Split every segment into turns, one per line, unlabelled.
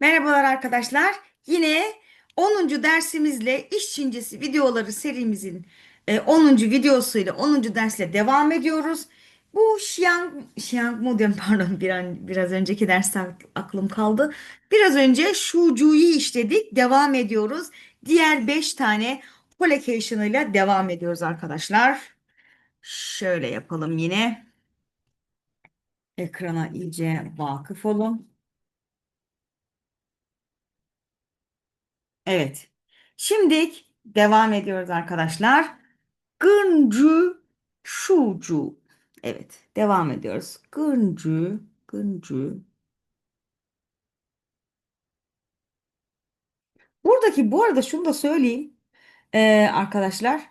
Merhabalar arkadaşlar. Yine onuncu dersimizle iş Çincesi videoları serimizin e, 10. videosuyla onuncu dersle devam ediyoruz. Bu Xiang, Xiang mu diyorum pardon bir an, biraz önceki dersten aklım kaldı. Biraz önce Shuju'yu işledik. Devam ediyoruz. Diğer 5 tane collocation ile devam ediyoruz arkadaşlar. Şöyle yapalım yine. Ekrana iyice vakıf olun. Evet. Şimdi devam ediyoruz arkadaşlar. Gıncı şucu. Evet. Devam ediyoruz. Gıncı, gıncı. Buradaki bu arada şunu da söyleyeyim ee, arkadaşlar.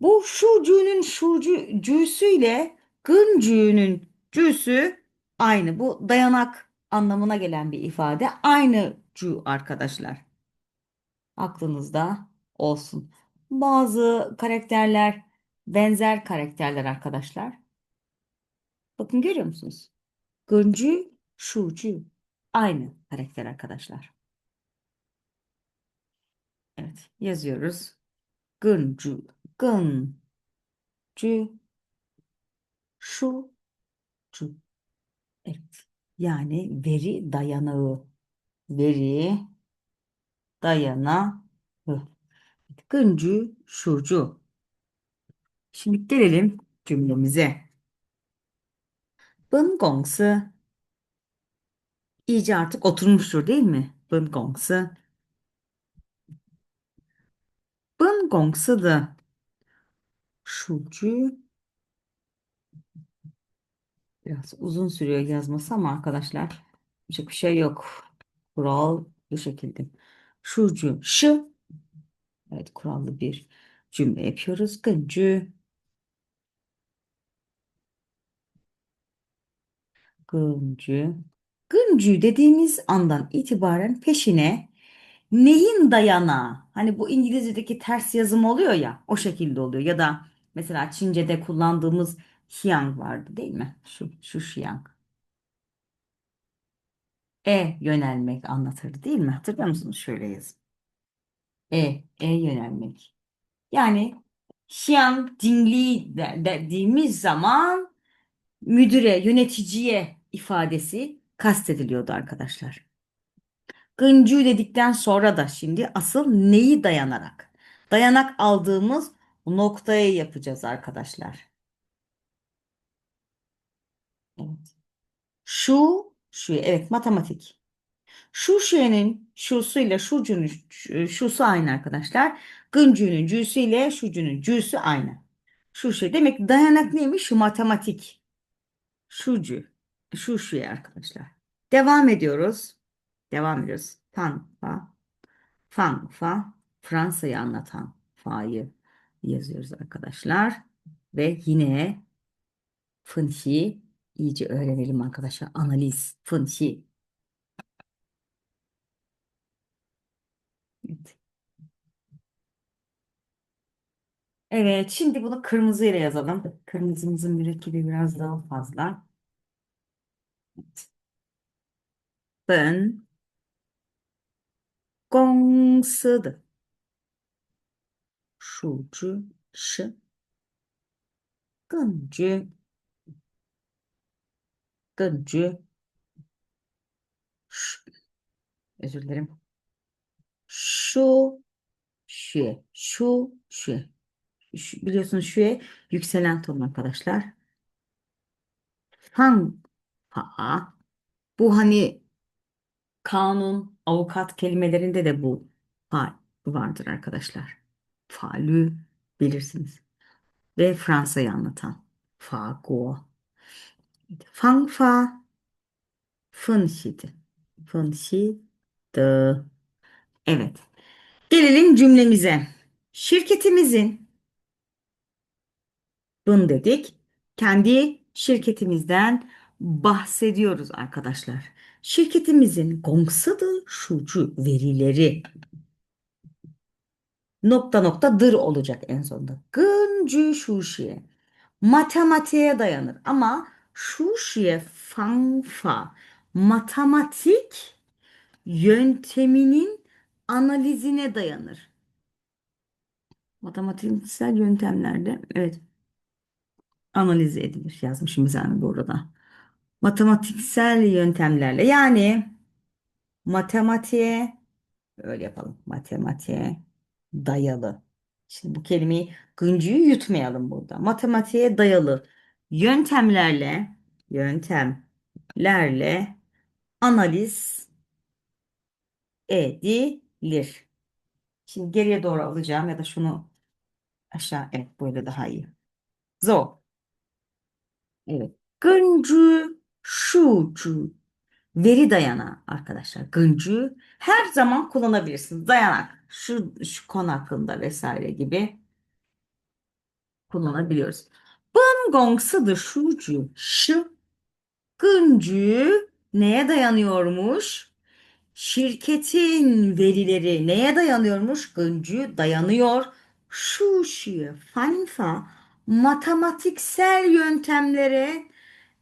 Bu şucunun şucu cüsüyle gıncının cüsü aynı. Bu dayanak anlamına gelen bir ifade. Aynı cu arkadaşlar. Aklınızda olsun. Bazı karakterler benzer karakterler arkadaşlar. Bakın görüyor musunuz? Gıncı, şucu. Aynı karakter arkadaşlar. Evet yazıyoruz. Gıncı, gıncı, şucu. Evet. Yani veri dayanağı. Veri dayanıyor. Gıncı şucu. Şimdi gelelim cümlemize. Bın gongsi iyice artık oturmuştur değil mi? Bın gongsi. Bın gongsi da şucu biraz uzun sürüyor yazması ama arkadaşlar yapacak bir şey yok. Kural bu şekilde. Şucu, şı. Evet kurallı bir cümle yapıyoruz. Gıncı, gıncı. Gıncı dediğimiz andan itibaren peşine neyin dayanağı? Hani bu İngilizce'deki ters yazım oluyor ya o şekilde oluyor. Ya da mesela Çince'de kullandığımız Xiang vardı değil mi? Şu, şu Xiang. E yönelmek anlatırdı değil mi? Hatırlıyor musunuz? Şöyle yazın. E, E yönelmek. Yani Xiang Dingli de- dediğimiz zaman müdüre, yöneticiye ifadesi kastediliyordu arkadaşlar. Gıncı dedikten sonra da şimdi asıl neyi dayanarak? Dayanak aldığımız noktayı yapacağız arkadaşlar. Evet. Şu, şu, evet matematik. Şu şeyin şusuyla şucunun şu- şusu aynı arkadaşlar. Gıncının cüsüyle şucunun cüsü aynı. Şu şey demek dayanak neymiş? Matematik. Şucu. Şu şu arkadaşlar. Devam ediyoruz. Devam ediyoruz. Tan, fa, fan, fa. Fransa'yı anlatan fa'yı yazıyoruz arkadaşlar. Ve yine fınşi İyice öğrenelim arkadaşlar. Analiz, fın. Evet. Evet, şimdi bunu kırmızı ile yazalım. Kırmızımızın mürekkebi biraz daha fazla. Evet. Fın. Gong sı de. Şu Ştıcı. Ş, özür dilerim. Şu şüye. Şu şüye. Şu, biliyorsunuz şüye yükselen ton arkadaşlar. Fan fa. Bu hani kanun, avukat kelimelerinde de bu fa vardır arkadaşlar. Falü bilirsiniz. Ve Fransa'yı anlatan. Fago. Fang fa, fın şidi. Fın şi, de. Evet. Gelelim cümlemize. Şirketimizin, bın dedik, kendi şirketimizden bahsediyoruz arkadaşlar. Şirketimizin gongsadı şucu verileri nokta nokta dır olacak en sonunda. Gıncı şuşiye. Matematiğe dayanır ama şuşiye fanfa matematik yönteminin analizine dayanır. Matematiksel yöntemlerle evet analiz edilir yazmışım yani burada. Matematiksel yöntemlerle yani matematiğe öyle yapalım. Matematiğe dayalı. Şimdi bu kelimeyi gıncıyı yutmayalım burada. Matematiğe dayalı yöntemlerle yöntemlerle analiz edilir. Şimdi geriye doğru alacağım ya da şunu aşağı evet böyle daha iyi. Zor. Evet. Gıncı şucu veri dayanağı arkadaşlar. Gıncı her zaman kullanabilirsiniz. Dayanak şu, şu konu hakkında vesaire gibi kullanabiliyoruz. Bın gongsı da şucu şı. Gıncı neye dayanıyormuş? Şirketin verileri neye dayanıyormuş? Gıncı dayanıyor. Şu şuyu fanfa matematiksel yöntemlere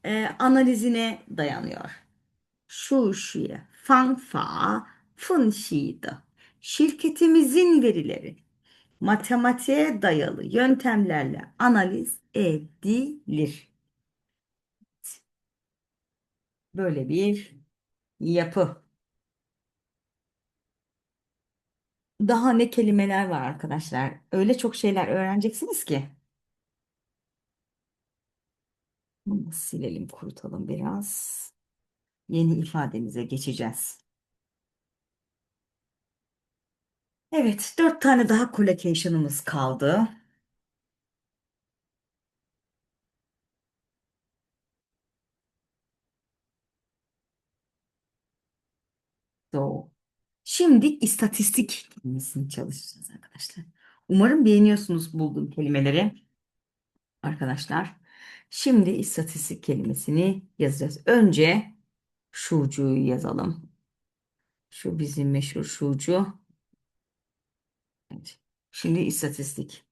e, analizine dayanıyor. Şu şuyu fanfa fınşiydi. Şirketimizin verileri matematiğe dayalı yöntemlerle analiz edilir. Böyle bir yapı. Daha ne kelimeler var arkadaşlar? Öyle çok şeyler öğreneceksiniz ki. Bunu silelim, kurutalım biraz. Yeni ifademize geçeceğiz. Evet, dört tane daha collocation'ımız kaldı. So. Şimdi istatistik kelimesini çalışacağız arkadaşlar. Umarım beğeniyorsunuz bulduğum kelimeleri arkadaşlar. Şimdi istatistik kelimesini yazacağız. Önce şucuyu yazalım. Şu bizim meşhur şucu. Evet. Şimdi istatistik.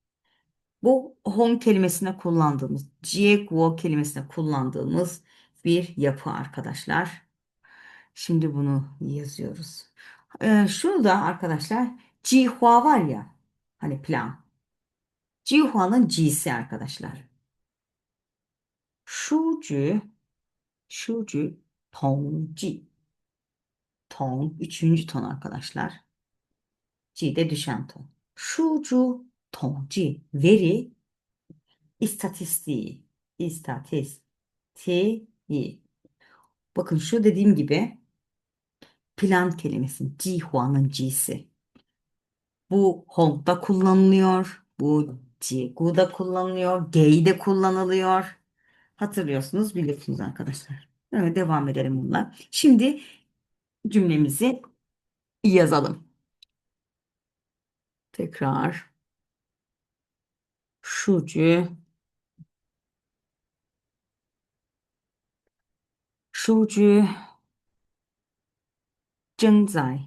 Bu home kelimesine kullandığımız, jiekuo kelimesine kullandığımız bir yapı arkadaşlar. Şimdi bunu yazıyoruz. Ee, şurada arkadaşlar Cihua var ya hani plan. Cihua'nın C'si arkadaşlar. Şucu şucu tongji. Tong üçüncü ton arkadaşlar. C'de düşen ton. Şucu tongji veri istatistiği istatistiği. Bakın şu dediğim gibi plan kelimesi Cihua'nın C'si. Bu Hong'da kullanılıyor. Bu Jigu'da kullanılıyor. G'de kullanılıyor. Hatırlıyorsunuz, biliyorsunuz arkadaşlar. Evet, devam edelim bununla. Şimdi cümlemizi yazalım. Tekrar Shuji Shuji Cengzai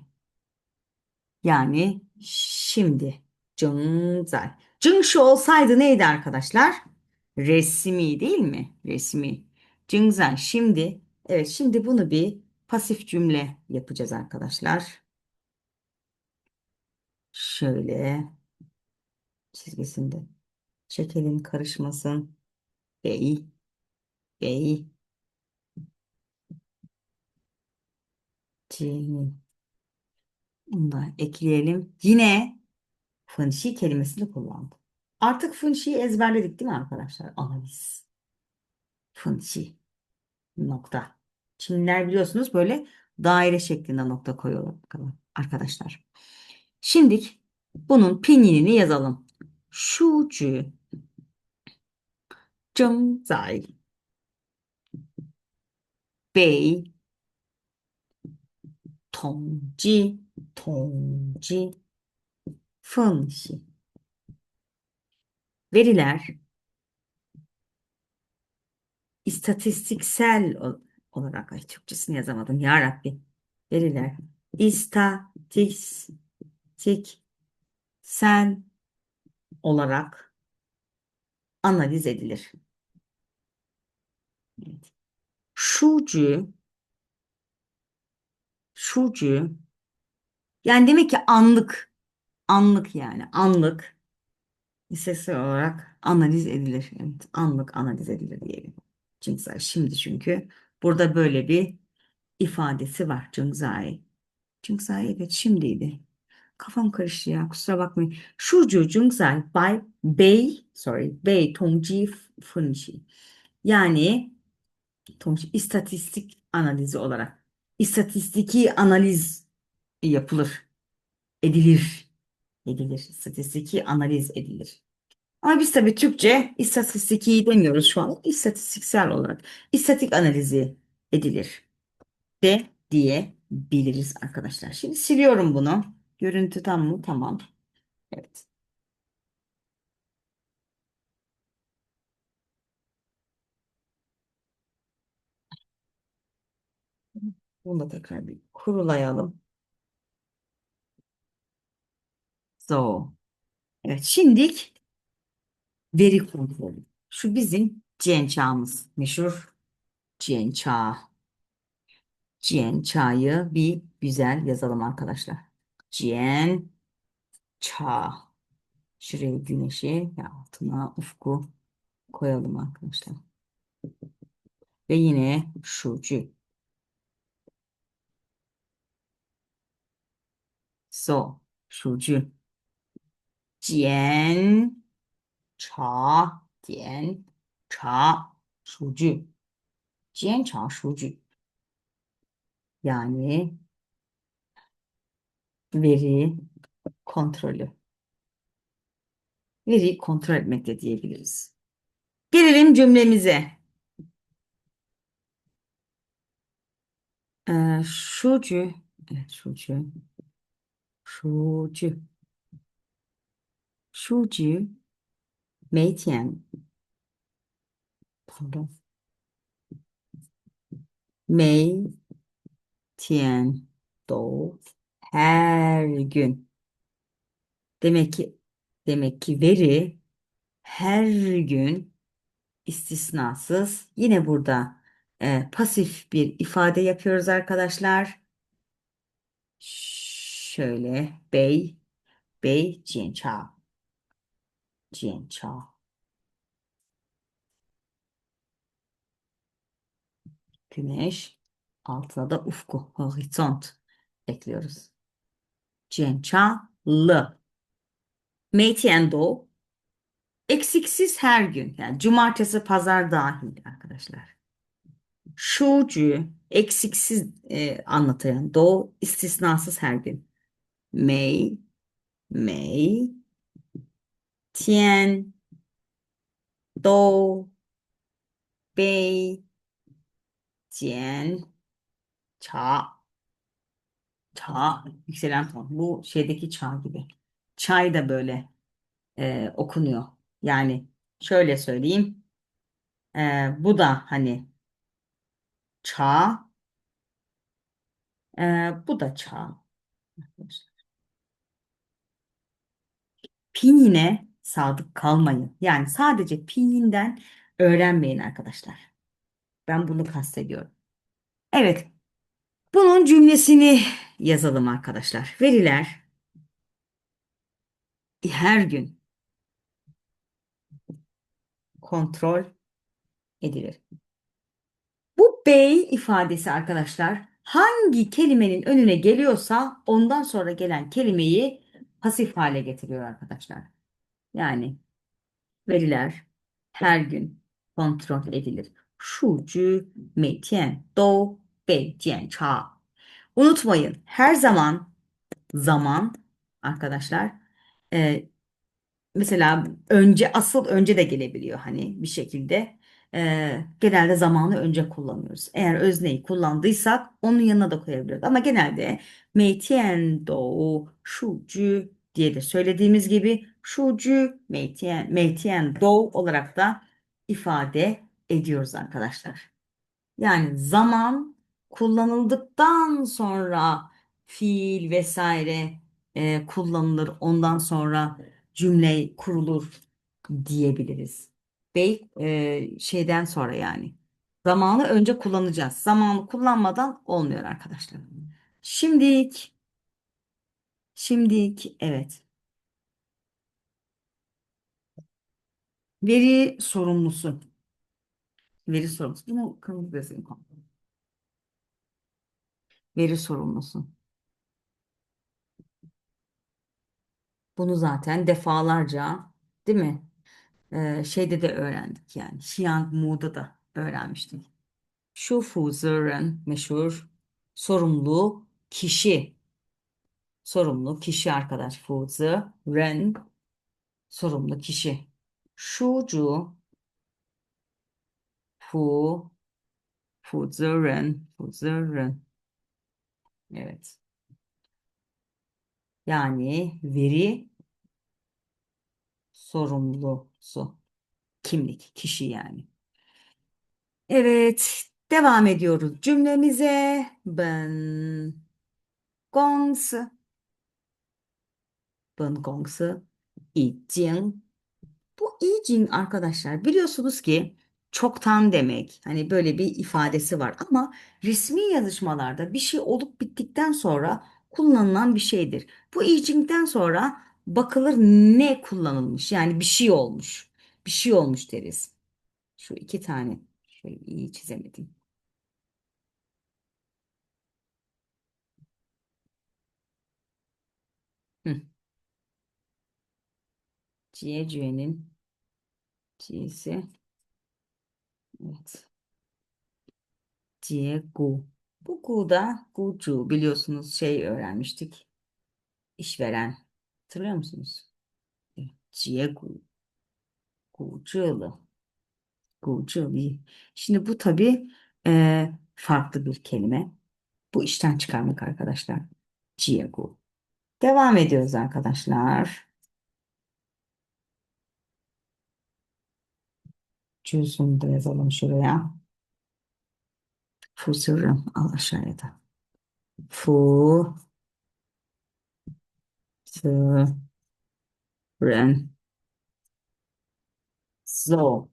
yani şimdi Cengzai. Cengşi olsaydı neydi arkadaşlar? Resmi değil mi? Resmi. Cengzai şimdi evet şimdi bunu bir pasif cümle yapacağız arkadaşlar. Şöyle çizgisinde çekelim karışmasın. Bey bey Cini. Bunu da ekleyelim. Yine fınşi kelimesini kullandım. Artık fınşiyi ezberledik değil mi arkadaşlar? Analiz. Fınşi. Nokta. Çinliler biliyorsunuz böyle daire şeklinde nokta koyuyorlar arkadaşlar. Şimdilik bunun pinyin yazalım. Şucu. Cımzay. Bey. Tongji. Tongji. Fınşi. Veriler istatistiksel olarak ay Türkçesini yazamadım ya Rabbi. Veriler istatis tik, sen olarak analiz edilir. Evet. Şucu, şucu, yani demek ki anlık, anlık yani anlık hissesi olarak analiz edilir. Evet, anlık analiz edilir diyelim. Cimzai şimdi çünkü burada böyle bir ifadesi var Cimzai. Cimzai evet şimdiydi. Kafam karıştı ya kusura bakmayın. Şucu Cüngzai Bay Bey sorry Bey Tongji Fınşi. Yani Tongji istatistik analizi olarak istatistiki analiz yapılır, edilir, edilir. İstatistiki analiz edilir. Ama biz tabii Türkçe istatistiki demiyoruz şu an. İstatistiksel olarak istatik analizi edilir de diyebiliriz arkadaşlar. Şimdi siliyorum bunu. Görüntü tam mı? Tamam. Evet. Bunu da tekrar bir kurulayalım. So. Evet, şimdilik veri kontrolü. Şu bizim Cien çağımız. Meşhur Cien çağı. Cien çağı bir güzel yazalım arkadaşlar. Cien çağı. Şuraya güneşi ve altına ufku koyalım arkadaşlar. Ve yine şucu. So, şucu. Cien ça, cien ça, şucu. Cien ça, şucu. Yani veri kontrolü. Veriyi kontrol etmek de diyebiliriz. Gelelim cümlemize. Ee, şucu, evet şucu, şucu, şucu, meytian, pardon, meytian, doğu, her gün. Demek ki demek ki veri her gün istisnasız yine burada e, pasif bir ifade yapıyoruz arkadaşlar. Şöyle bey bey ciancha ciancha güneş altına da ufku horizont ekliyoruz. Cinçalı. Meitiendo eksiksiz her gün yani cumartesi pazar dahil arkadaşlar. Şu Şucu eksiksiz e, anlatan do istisnasız her gün. Mei mei tien do bei jian cha ça yükselen ton. Bu şeydeki ça gibi. Çay da böyle e, okunuyor. Yani şöyle söyleyeyim. E, bu da hani ça. E, bu da ça. Pinine sadık kalmayın. Yani sadece pininden öğrenmeyin arkadaşlar. Ben bunu kastediyorum. Evet. Bunun cümlesini yazalım arkadaşlar. Veriler her gün kontrol edilir. Bu bey ifadesi arkadaşlar hangi kelimenin önüne geliyorsa ondan sonra gelen kelimeyi pasif hale getiriyor arkadaşlar. Yani veriler her gün kontrol edilir. 数据每天都 被检查. Unutmayın her zaman zaman arkadaşlar e, mesela önce asıl önce de gelebiliyor hani bir şekilde e, genelde zamanı önce kullanıyoruz. Eğer özneyi kullandıysak onun yanına da koyabiliyoruz. Ama genelde 每天都数据 diye de söylediğimiz gibi 数据每天每天都 olarak da ifade ediyoruz arkadaşlar. Yani zaman kullanıldıktan sonra fiil vesaire e, kullanılır. Ondan sonra cümle kurulur diyebiliriz. Bey e, şeyden sonra yani. Zamanı önce kullanacağız. Zamanı kullanmadan olmuyor arkadaşlar. Şimdilik Şimdi evet. Veri sorumlusu. Veri sorumlusu. Bunu kırmızı yazayım. Veri sorumlusu. Bunu zaten defalarca değil mi? Ee, şeyde de öğrendik yani. Xiang Mu'da da öğrenmiştik. Şu Fuzer'ın meşhur sorumlu kişi. Sorumlu kişi arkadaş. Fuzer'ın sorumlu kişi. Şucu Fu Fuzer'ın Fuzer'ın Evet. Yani veri sorumlusu. Kimlik, kişi yani. Evet, devam ediyoruz cümlemize. Ben gongsi. Ben gongsi. İcin. Bu icin arkadaşlar biliyorsunuz ki çoktan demek. Hani böyle bir ifadesi var ama resmi yazışmalarda bir şey olup bittikten sonra kullanılan bir şeydir. Bu aging'den sonra bakılır ne kullanılmış. Yani bir şey olmuş. Bir şey olmuş deriz. Şu iki tane şöyle iyi çizemedim. Hı. Ciye Ciye'nin Ciye'si Evet. Gu. Bu Gu'da Gucu biliyorsunuz şey öğrenmiştik. İşveren. Hatırlıyor musunuz? Gu. Guculu. Guculu. Şimdi bu tabii e, farklı bir kelime. Bu işten çıkarmak arkadaşlar. Gu. Devam ediyoruz arkadaşlar. Cüzünü de yazalım şuraya. Fu sürrüm al aşağıya da. Fu sürrüm zor.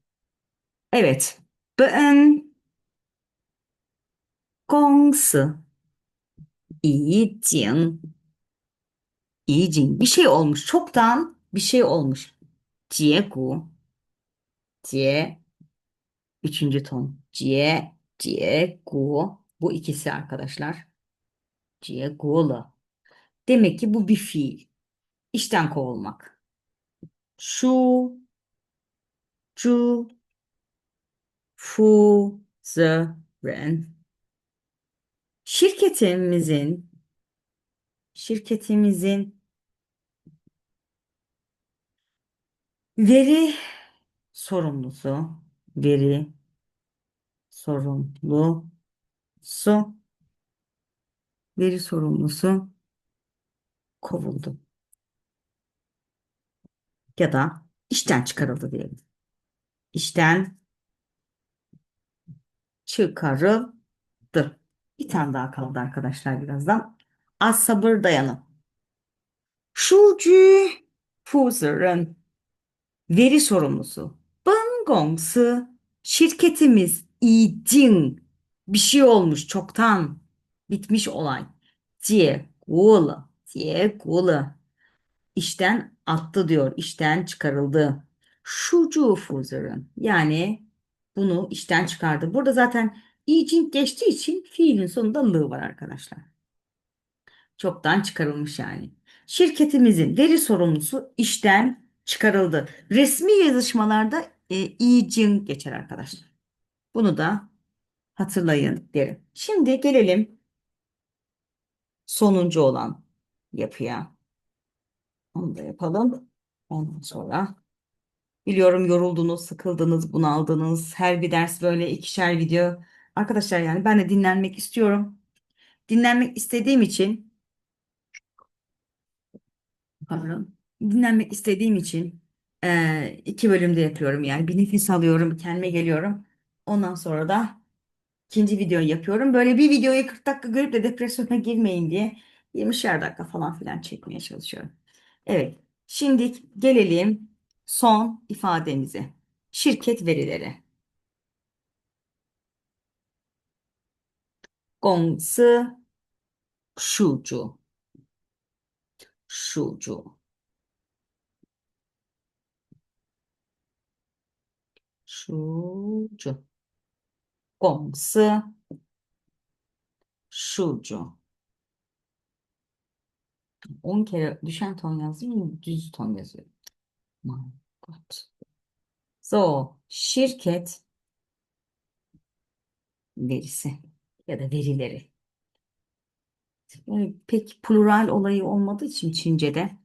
Evet. Ben Gongsi İyicin İyicin bir şey olmuş. Çoktan bir şey olmuş. Ciegu Cie üçüncü ton. C C gu bu ikisi arkadaşlar. C gu'la. Demek ki bu bir fiil. İşten kovulmak. Şu cu fu zı ren şirketimizin şirketimizin veri sorumlusu geri sorumlusu geri sorumlusu kovuldu. Ya da işten çıkarıldı diyelim. İşten çıkarıldı. Bir tane daha kaldı arkadaşlar birazdan. Az sabır dayanın. Şucu Fuzer'ın veri sorumlusu 公司 şirketimiz iyicin bir şey olmuş çoktan bitmiş olay. Ciegulu, ciegulu. İşten attı diyor, işten çıkarıldı. Şucu fuzurun yani bunu işten çıkardı. Burada zaten iyicin geçtiği için fiilin sonunda lı var arkadaşlar. Çoktan çıkarılmış yani. Şirketimizin veri sorumlusu işten çıkarıldı. Resmi yazışmalarda e, icin geçer arkadaşlar. Bunu da hatırlayın derim. Şimdi gelelim sonuncu olan yapıya. Onu da yapalım. Ondan sonra biliyorum yoruldunuz, sıkıldınız, bunaldınız. Her bir ders böyle ikişer video. Arkadaşlar yani ben de dinlenmek istiyorum. Dinlenmek istediğim için Pardon. Dinlenmek istediğim için ee, iki bölümde yapıyorum yani. Bir nefes alıyorum, kendime geliyorum. Ondan sonra da ikinci videoyu yapıyorum. Böyle bir videoyu 40 dakika görüp de depresyona girmeyin diye 20'şer dakika falan filan çekmeye çalışıyorum. Evet, şimdi gelelim son ifademize. Şirket verileri. Gongsi şucu. Şucu. Şucu. Gongsı. Şucu. 10 kere düşen ton yazdım. Düz ton yazıyorum. My God. So, şirket verisi ya da verileri. Pek plural olayı olmadığı için Çince'de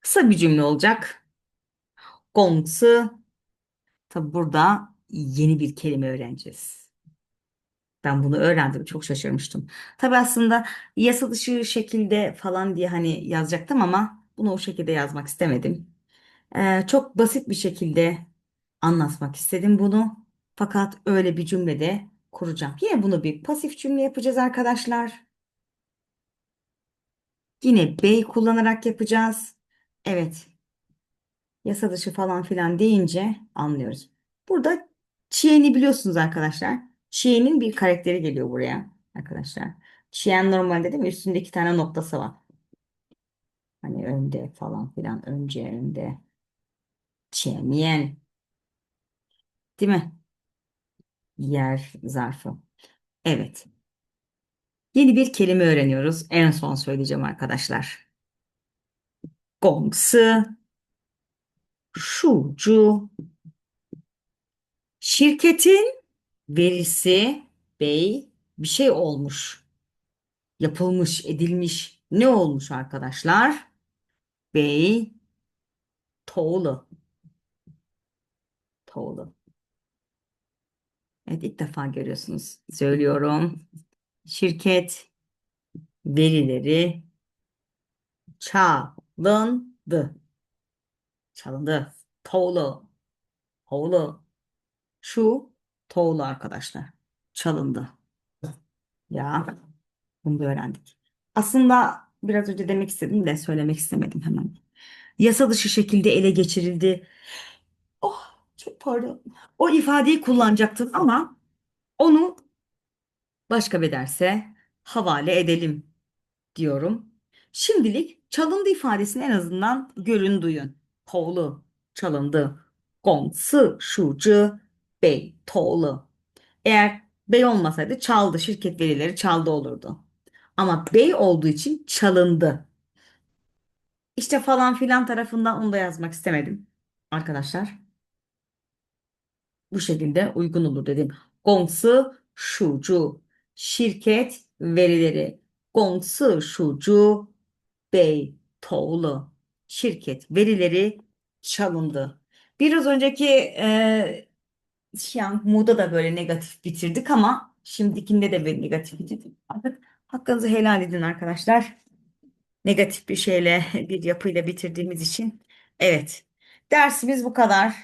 kısa bir cümle olacak. Gongsi Tabi burada yeni bir kelime öğreneceğiz. Ben bunu öğrendim. Çok şaşırmıştım. Tabi aslında yasa dışı şekilde falan diye hani yazacaktım ama bunu o şekilde yazmak istemedim. Ee, çok basit bir şekilde anlatmak istedim bunu. Fakat öyle bir cümlede kuracağım. Yine bunu bir pasif cümle yapacağız arkadaşlar. Yine bey kullanarak yapacağız. Evet, yasa dışı falan filan deyince anlıyoruz. Burada Çiğen'i biliyorsunuz arkadaşlar. Çiğen'in bir karakteri geliyor buraya arkadaşlar. Çiğen normalde değil mi? Üstünde iki tane noktası var. Hani önde falan filan. Önce önde. Çiğen. Değil mi? Yer zarfı. Evet. Yeni bir kelime öğreniyoruz. En son söyleyeceğim arkadaşlar. 公 Şucu. Şirketin verisi bey bir şey olmuş. Yapılmış, edilmiş. Ne olmuş arkadaşlar? Bey toğlu. Toğlu. Evet ilk defa görüyorsunuz. Söylüyorum. Şirket verileri çalındı. Çalındı. Toğlu. Toğlu. Şu toğlu arkadaşlar. Çalındı. Ya bunu da öğrendik. Aslında biraz önce demek istedim de söylemek istemedim hemen. Yasa dışı şekilde ele geçirildi. Oh çok pardon. O ifadeyi kullanacaktım ama onu başka bir derse havale edelim diyorum. Şimdilik çalındı ifadesini en azından görün duyun. 偷了 çalındı. Gongsi şucu bey toğlu. Eğer bey olmasaydı çaldı, şirket verileri çaldı olurdu. Ama bey olduğu için çalındı. İşte falan filan tarafından onu da yazmak istemedim arkadaşlar. Bu şekilde uygun olur dedim. Gongsu şucu şirket verileri. Gongsi şucu bey toğlu şirket verileri çalındı. Biraz önceki e, Xiang Mu'da da böyle negatif bitirdik ama şimdikinde de böyle negatif bitirdik. Artık hakkınızı helal edin arkadaşlar. Negatif bir şeyle bir yapıyla bitirdiğimiz için. Evet. Dersimiz bu kadar.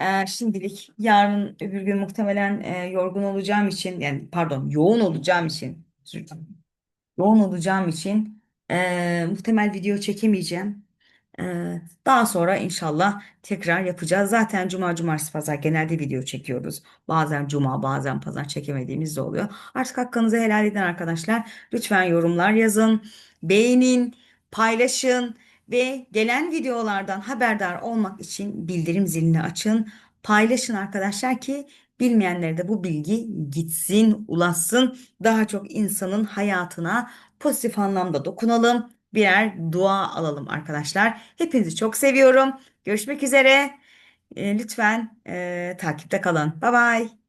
Ee, şimdilik yarın öbür gün muhtemelen e, yorgun olacağım için yani pardon yoğun olacağım için yoğun olacağım için e, muhtemel video çekemeyeceğim. Ee, daha sonra inşallah tekrar yapacağız. Zaten cuma, cumartesi, pazar genelde video çekiyoruz. Bazen cuma, bazen pazar çekemediğimiz de oluyor. Artık hakkınızı helal edin arkadaşlar. Lütfen yorumlar yazın, beğenin, paylaşın ve gelen videolardan haberdar olmak için bildirim zilini açın. Paylaşın arkadaşlar ki bilmeyenlere de bu bilgi gitsin, ulaşsın. Daha çok insanın hayatına pozitif anlamda dokunalım birer dua alalım arkadaşlar. Hepinizi çok seviyorum. Görüşmek üzere. E, lütfen e, takipte kalın. Bye bye.